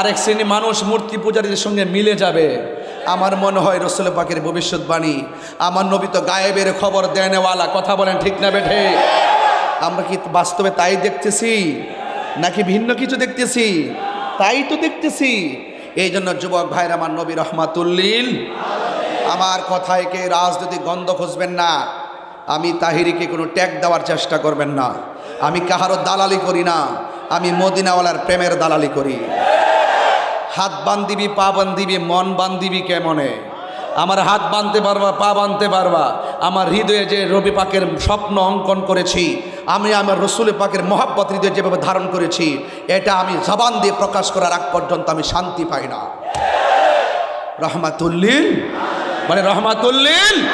আরেক শ্রেণি মানুষ মূর্তি পূজারীদের সঙ্গে মিলে যাবে। আমার মনে হয় রসুল পাকের ভবিষ্যৎবাণী, আমার নবী তো গায়েবের খবর দেনেওয়ালা, কথা বলেন ঠিক না বেঠে? আমরা কি বাস্তবে তাই দেখতেছি, নাকি ভিন্ন কিছু দেখতেছি? তাই তো দেখতেছি। এই জন্য যুবক ভাইর আমার নবী রহমাতুল্লিল, আমার কথায় কে রাজনৈতিক গন্ধ খুঁজবেন না। আমি তাহিরিকে কোনো ট্যাগ দেওয়ার চেষ্টা করবেন না। আমি কাহারও দালালি করি না। আমি মদিনাওয়ালার প্রেমের দালালি করি। হাত বান্ধিবি, পা বান্ধিবি, মন বান্ধিবি কেমনে? আমার হাত বাঁধতে পারবা, পা বাঁধতে পারবা। আমার হৃদয়ে যে রবি পাকের স্বপ্ন অঙ্কন করেছি, আমি আমার রসুল পাকের মহাব্বত হৃদয়ে যেভাবে ধারণ করেছি, এটা আমি জবান দিয়ে প্রকাশ করার আগ পর্যন্ত আমি শান্তি পাই না। রহমাতুল্লিল। মানে রহমাতুল্লিল।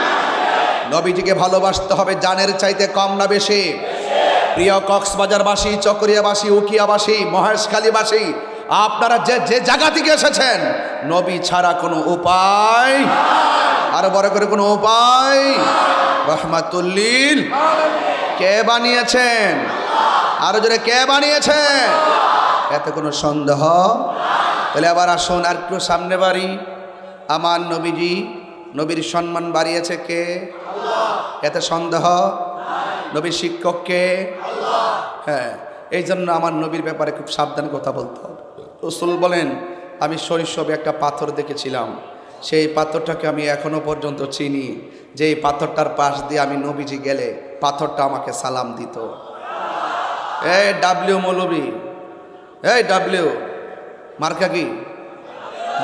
নবীজিকে ভালোবাসতে হবে জানের চাইতে কম না বেশি। প্রিয় কক্সবাজারবাসী, চকরিয়াবাসী, উকিয়াবাসী, মহেশখালীবাসী আপনারা যে যে জায়গা থেকে এসেছেন নবী ছাড়া কোনো উপায় আরও বড় করে কোনো উপায় রহমাতুল্লিল। কে বানিয়েছেন? আরও জোরে কে বানিয়েছেন? এতে কোনো সন্দেহ তাহলে আবার আসুন আর একটু সামনে বাড়ি। আমার নবীজি নবীর সম্মান বাড়িয়েছে কে? এতে সন্দেহ নবীর শিক্ষককে হ্যাঁ। এই জন্য আমার নবীর ব্যাপারে খুব সাবধান কথা বলতে হবে। রসুল বলেন, আমি শৈশবে একটা পাথর দেখেছিলাম। সেই পাথরটাকে আমি এখনও পর্যন্ত চিনি। যে এই পাথরটার পাশ দিয়ে আমি নবীজি গেলে পাথরটা আমাকে সালাম দিত। এই ডাব্লিউ মৌলবি, এই ডাব্লিউ, মার্কা কি?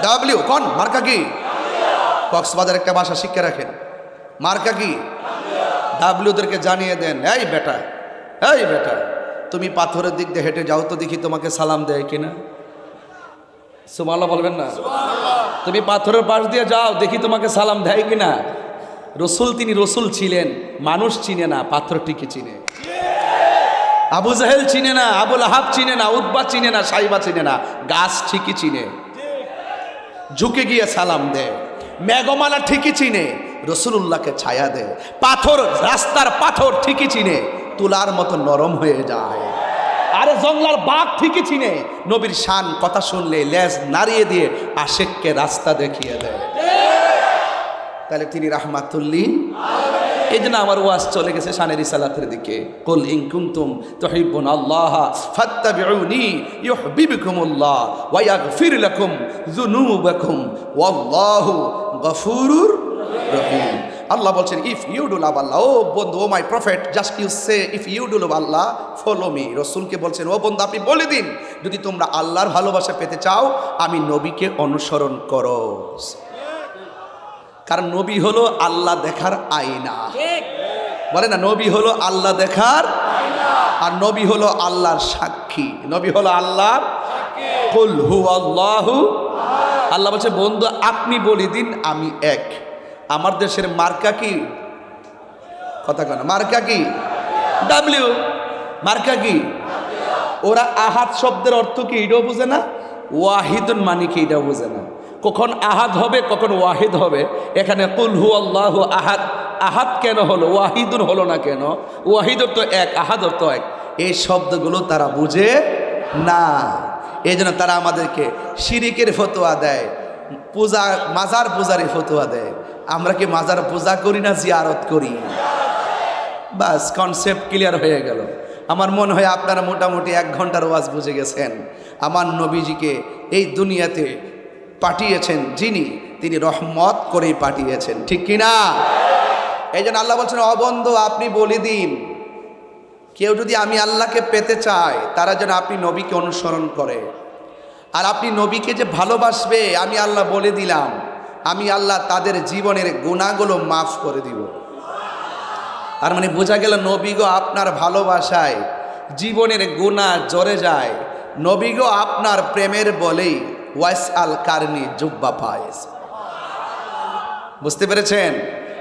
ডাব্লিউ, কন? মার্কা কি? কক্সবাজার একটা ভাষা শিক্ষা রাখেন। মার্কা কি? ডাব্লিউদেরকে জানিয়ে দেন, এই বেটা এই বেটা। তুমি পাথরের দিক দিয়ে হেঁটে যাও তো দেখি তোমাকে সালাম দেয় কিনা। সুমাল্লা বলবেন না? তুমি পাথরের পাশ দিয়ে যাও দেখি তোমাকে সালাম দেয় কিনা। রসুল তিনি রসুল ছিলেন মানুষ চিনে না পাথরটিকে চিনে। আবু জাহেল চিনে না আবুল আহাব চিনে না উদ্বা চিনে না সাইবা চিনে না গাছ ঠিকই চিনে। ঝুঁকে গিয়ে সালাম দেয় মেঘমালা ঠিকই চিনে রসুলুল্লাহকে ছায়া দেয়। পাথর রাস্তার পাথর ঠিকই চিনে। তুলার মতো নরম হয়ে যায়। আরে জংলার বাঘ ঠিকই চিনে। নবীর শান কথা শুনলে লেজ নাড়িয়ে দিয়ে আশেককে রাস্তা দেখিয়ে দেয়। তাহলে তিনি রাহমাতুল্লিন এই জন্য আমার ওয়াজ চলে গেছে শানের ইসালাতের দিকে। আল্লাহ ওয়াল্লাহু গফুরুর রহিম। আল্লাহ বলছেন if you do love Allah ও বন্ধু, O my prophet just you say if you do love Allah follow me রসুলকে বলছেন, ও বন্ধু, আপনি বলে দিন, যদি তোমরা আল্লাহর ভালোবাসা পেতে চাও, আমি নবীকে অনুসরণ করো। কারণ নবী হলো আল্লাহ দেখার আয়না। বলে না, নবী হলো আল্লাহ দেখার আর নবী হলো আল্লাহর সাক্ষী। নবী হলো আল্লাহর কুল হু আল্লাহু আল্লাহ বলছে, বন্ধু, আপনি বলে দিন, আমি এক। আমার দেশের মার্কা কি? কথা কেন মার্কা কি? ডাব্লিউ মার্কা কি? ওরা আহাত শব্দের অর্থ কি এটাও বুঝে না? ওয়াহিদুন মানে কি এটাও বুঝে না। কখন আহাদ হবে, কখন ওয়াহিদ হবে। এখানে কুল হু আল্লাহ আহাদ। আহাদ কেন হলো? ওয়াহিদুন হলো না কেন? ওয়াহিদর তো এক আহাদর তো এক। এই শব্দগুলো তারা বুঝে না। এই জন্য তারা আমাদেরকে শিরিকের ফতোয়া দেয়, পূজা, মাজার পূজারই ফতোয়া দেয়। আমরা কি মাজার পূজা করি না জিয়ারত করি? বাস কনসেপ্ট ক্লিয়ার হয়ে গেল। আমার মনে হয় আপনারা মোটামুটি এক ঘণ্টার ওয়াজ বুঝে গেছেন। আমার নবীজিকে এই দুনিয়াতে পাঠিয়েছেন যিনি, তিনি রহমত করেই পাঠিয়েছেন। ঠিক কিনা এই জন্য আল্লাহ বলছেন অবন্ধ আপনি বলে দিন। কেউ যদি আমি আল্লাহকে পেতে চায় তারা যেন আপনি নবীকে অনুসরণ করে। আর আপনি নবীকে যে ভালোবাসবে, আমি আল্লাহ বলে দিলাম। আমি আল্লাহ তাদের জীবনের গুণাগুলো মাফ করে দিব। তার মানে বোঝা গেল নবীগো আপনার ভালোবাসায় জীবনের গুণা জরে যায়। নবীগো আপনার প্রেমের বলেই ওয়াইস আল কারনি জুব্বা পায়েস। বুঝতে পেরেছেন?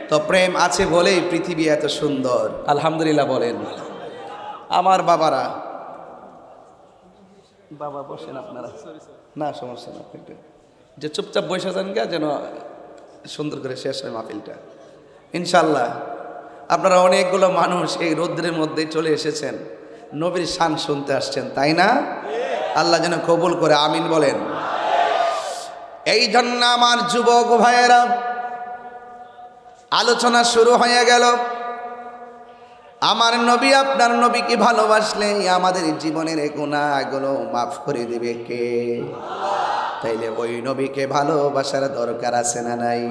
তো প্রেম আছে বলেই পৃথিবী এত সুন্দর। আলহামদুলিল্লাহ বলেন। আমার বাবারা, বাবা বসেন আপনারা। না, সমস্যা না যে চুপচাপ বসে যান গা যেন সুন্দর করে শেষ হয় মাহফিলটা। ইনশাল্লাহ আপনারা অনেকগুলো মানুষ এই রৌদ্রের মধ্যে চলে এসেছেন, নবীর শান শুনতে আসছেন, তাই না? আল্লাহ যেন কবুল করে, আমিন বলেন। এই জন্য আমার যুবক ভাইয়েরা, আলোচনা শুরু হয়ে গেল। আমার নবী, আপনার নবীকে ভালোবাসলে আমাদের জীবনের গুণাগুলো মাফ করে দেবে কে? তাইলে ওই নবীকে ভালোবাসার দরকার আছে না নাই?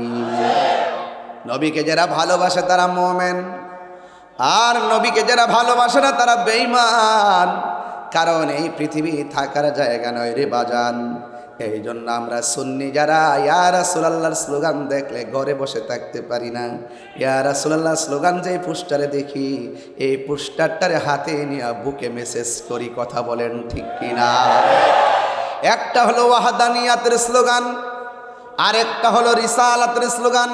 নবীকে যারা ভালোবাসে তারা মোমেন, আর নবীকে যারা ভালোবাসে না তারা বেইমান কারণ এই পৃথিবী থাকার জায়গা নয় রে বাজান। এই জন্য আমরা সুন্নি যারা, ইয়া রাসূলুল্লাহর স্লোগান দেখলে ঘরে বসে থাকতে পারি না। ইয়া রাসূলুল্লাহ স্লোগান যে পোস্টারে দেখি, এই পোস্টারটারে হাতে নিয়ে বুকে মেসেজ করি, কথা বলেন ঠিক কিনা? একটা হলো ওয়াহাদানিয়াতের স্লোগান আরেকটা হলো রিসালাতের স্লোগান।